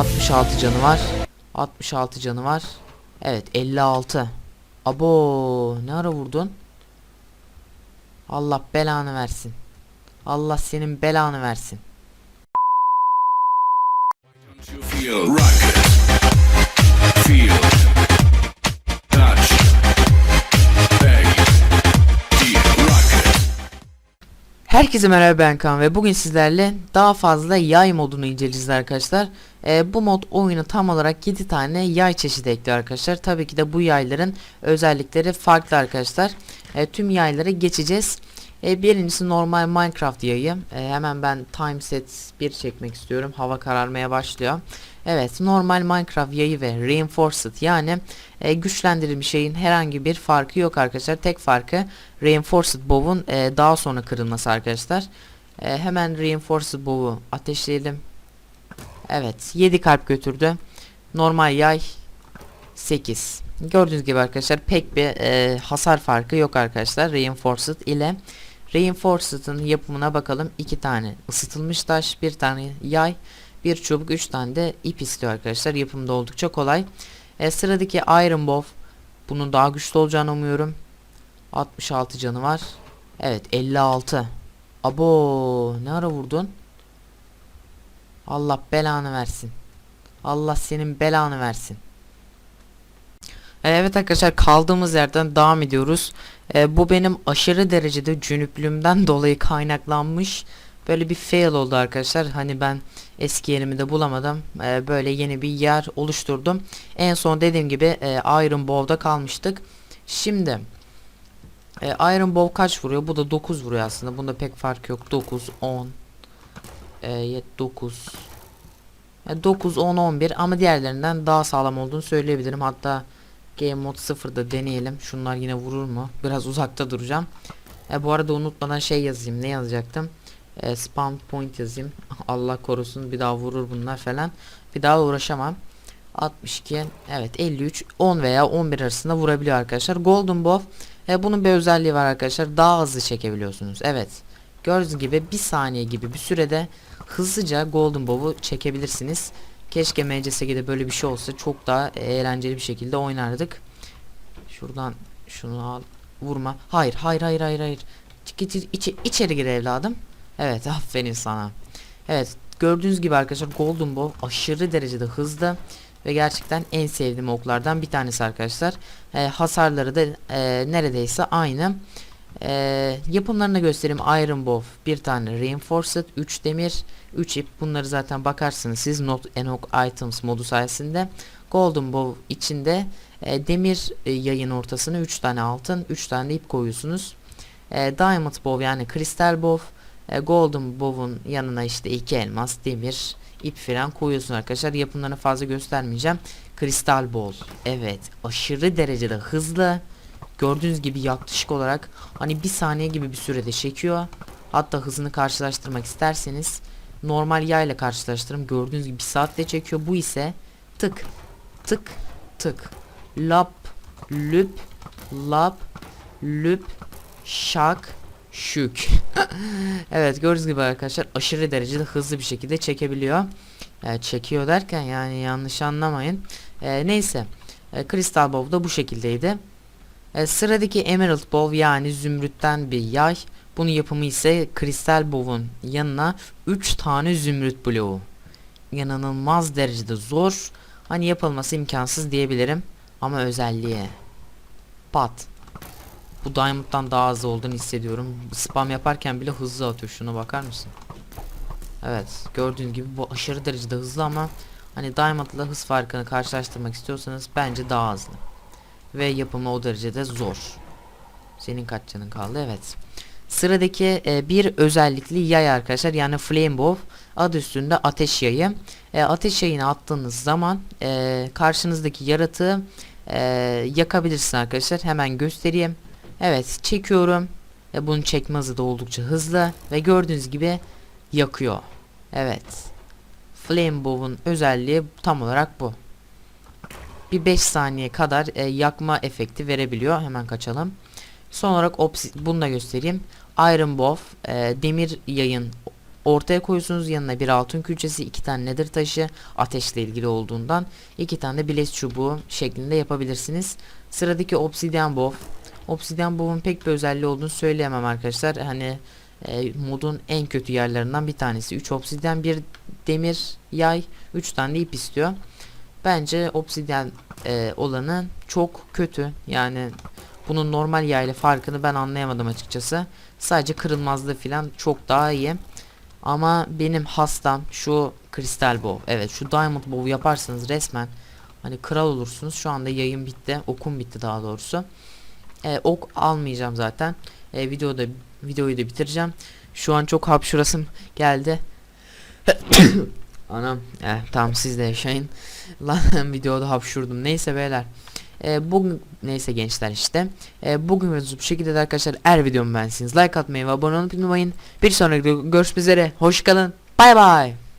66 canı var. 66 canı var. Evet 56. Abo ne ara vurdun? Allah belanı versin. Allah senin belanı versin. Herkese merhaba ben Kaan ve bugün sizlerle daha fazla yay modunu inceleyeceğiz arkadaşlar. Ee, bu mod oyunu tam olarak 7 tane yay çeşidi ekliyor arkadaşlar. Tabii ki de bu yayların özellikleri farklı arkadaşlar. Ee, tüm yaylara geçeceğiz. Ee, birincisi normal Minecraft yayı. Ee, hemen ben time set 1 çekmek istiyorum. Hava kararmaya başlıyor. Evet normal Minecraft yayı ve Reinforced yani e, güçlendirilmiş şeyin herhangi bir farkı yok arkadaşlar. Tek farkı Reinforced Bow'un e, daha sonra kırılması arkadaşlar. E, hemen Reinforced Bow'u ateşleyelim. Evet 7 kalp götürdü. Normal yay 8. Gördüğünüz gibi arkadaşlar pek bir e, hasar farkı yok arkadaşlar Reinforced ile. Reinforced'ın yapımına bakalım. 2 tane ısıtılmış taş, bir tane yay, bir çubuk, 3 tane de ip istiyor arkadaşlar. Yapımda oldukça kolay. E, sıradaki Iron Bow. Bunun daha güçlü olacağını umuyorum. 66 canı var. Evet 56. Abo ne ara vurdun? Allah belanı versin. Allah senin belanı versin. Evet arkadaşlar kaldığımız yerden devam ediyoruz. E, bu benim aşırı derecede cünüplüğümden dolayı kaynaklanmış böyle bir fail oldu arkadaşlar. Hani ben eski yerimi de bulamadım. E, böyle yeni bir yer oluşturdum. En son dediğim gibi e, Iron Bow'da kalmıştık. Şimdi e, Iron Bow kaç vuruyor? Bu da 9 vuruyor aslında. Bunda pek fark yok. 9, 10, e, 9, e, 9, 10, 11 ama diğerlerinden daha sağlam olduğunu söyleyebilirim. Hatta Game Mode 0'da deneyelim. Şunlar yine vurur mu? Biraz uzakta duracağım. E, bu arada unutmadan şey yazayım. Ne yazacaktım? E, spam point yazayım. Allah korusun bir daha vurur bunlar falan. Bir daha uğraşamam. 62 evet 53 10 veya 11 arasında vurabiliyor arkadaşlar. Golden Bow e, bunun bir özelliği var arkadaşlar. Daha hızlı çekebiliyorsunuz. Evet. Gördüğünüz gibi bir saniye gibi bir sürede hızlıca Golden Bow'u çekebilirsiniz. Keşke MCSG'de böyle bir şey olsa çok daha eğlenceli bir şekilde oynardık. Şuradan şunu al. Vurma. Hayır hayır hayır hayır hayır. Çık içi- içeri gir evladım. Evet aferin sana. Evet gördüğünüz gibi arkadaşlar Golden Bow aşırı derecede hızlı ve gerçekten en sevdiğim oklardan bir tanesi arkadaşlar. E, hasarları da e, neredeyse aynı. E, yapımlarını göstereyim. Iron Bow bir tane Reinforced 3 demir 3 ip bunları zaten bakarsınız siz Not Enoch Items modu sayesinde. Golden Bow içinde e, demir e, yayın ortasına 3 tane altın 3 tane ip koyuyorsunuz. E, Diamond Bow yani kristal bow e, Golden Bow'un yanına işte iki elmas, demir, ip falan koyuyorsun arkadaşlar. Yapımlarını fazla göstermeyeceğim. Kristal Ball. Evet. Aşırı derecede hızlı. Gördüğünüz gibi yaklaşık olarak hani bir saniye gibi bir sürede çekiyor. Hatta hızını karşılaştırmak isterseniz normal yay ile karşılaştırın. Gördüğünüz gibi bir saatte çekiyor. Bu ise tık tık tık lap lüp lap lüp şak şük. evet gördüğünüz gibi arkadaşlar aşırı derecede hızlı bir şekilde çekebiliyor. E, çekiyor derken yani yanlış anlamayın. E, neyse. E, Crystal Bow da bu şekildeydi. E, sıradaki Emerald Bow yani zümrütten bir yay. Bunun yapımı ise Crystal Bow'un yanına 3 tane zümrüt bloğu. İnanılmaz derecede zor. Hani yapılması imkansız diyebilirim. Ama özelliği. Pat. Bu Diamond'dan daha hızlı olduğunu hissediyorum. Spam yaparken bile hızlı atıyor. Şuna bakar mısın? Evet. Gördüğünüz gibi bu aşırı derecede hızlı ama hani Diamond'la hız farkını karşılaştırmak istiyorsanız bence daha hızlı. Ve yapımı o derecede zor. Senin kaç canın kaldı? Evet. Sıradaki e, bir özellikli yay arkadaşlar. Yani Flame Bow. Adı üstünde ateş yayı. E, ateş yayını attığınız zaman e, karşınızdaki yaratığı e, yakabilirsin arkadaşlar. Hemen göstereyim. Evet çekiyorum. E, bunun çekme hızı da oldukça hızlı. Ve gördüğünüz gibi yakıyor. Evet. Flame Bow'un özelliği tam olarak bu. Bir 5 saniye kadar e, yakma efekti verebiliyor. Hemen kaçalım. Son olarak bunu da göstereyim. Iron Bow e, demir yayın ortaya koyuyorsunuz yanına bir altın külçesi, iki tane nedir taşı ateşle ilgili olduğundan iki tane de bileş çubuğu şeklinde yapabilirsiniz. Sıradaki obsidian bow. Obsidian bow'un pek bir özelliği olduğunu söyleyemem arkadaşlar. Hani e, modun en kötü yerlerinden bir tanesi. 3 obsidian, bir demir yay, 3 tane de ip istiyor. Bence obsidian e, olanı çok kötü. Yani bunun normal yayla farkını ben anlayamadım açıkçası. Sadece kırılmazlığı falan çok daha iyi. Ama benim hastam şu kristal bow. Evet şu diamond bow yaparsanız resmen hani kral olursunuz. Şu anda yayın bitti. Okum bitti daha doğrusu. E, ok almayacağım zaten. E, videoda videoyu da bitireceğim. Şu an çok hapşurasım geldi. Anam. Eh, tamam siz de yaşayın. Lan videoda hapşurdum. Neyse beyler. E, bugün neyse gençler işte. E, bugün videomuz bu şekilde de arkadaşlar. Eğer videomu beğendiyseniz like atmayı ve abone olmayı unutmayın. Bir sonraki görüşmek üzere. Hoşçakalın. Bay bay.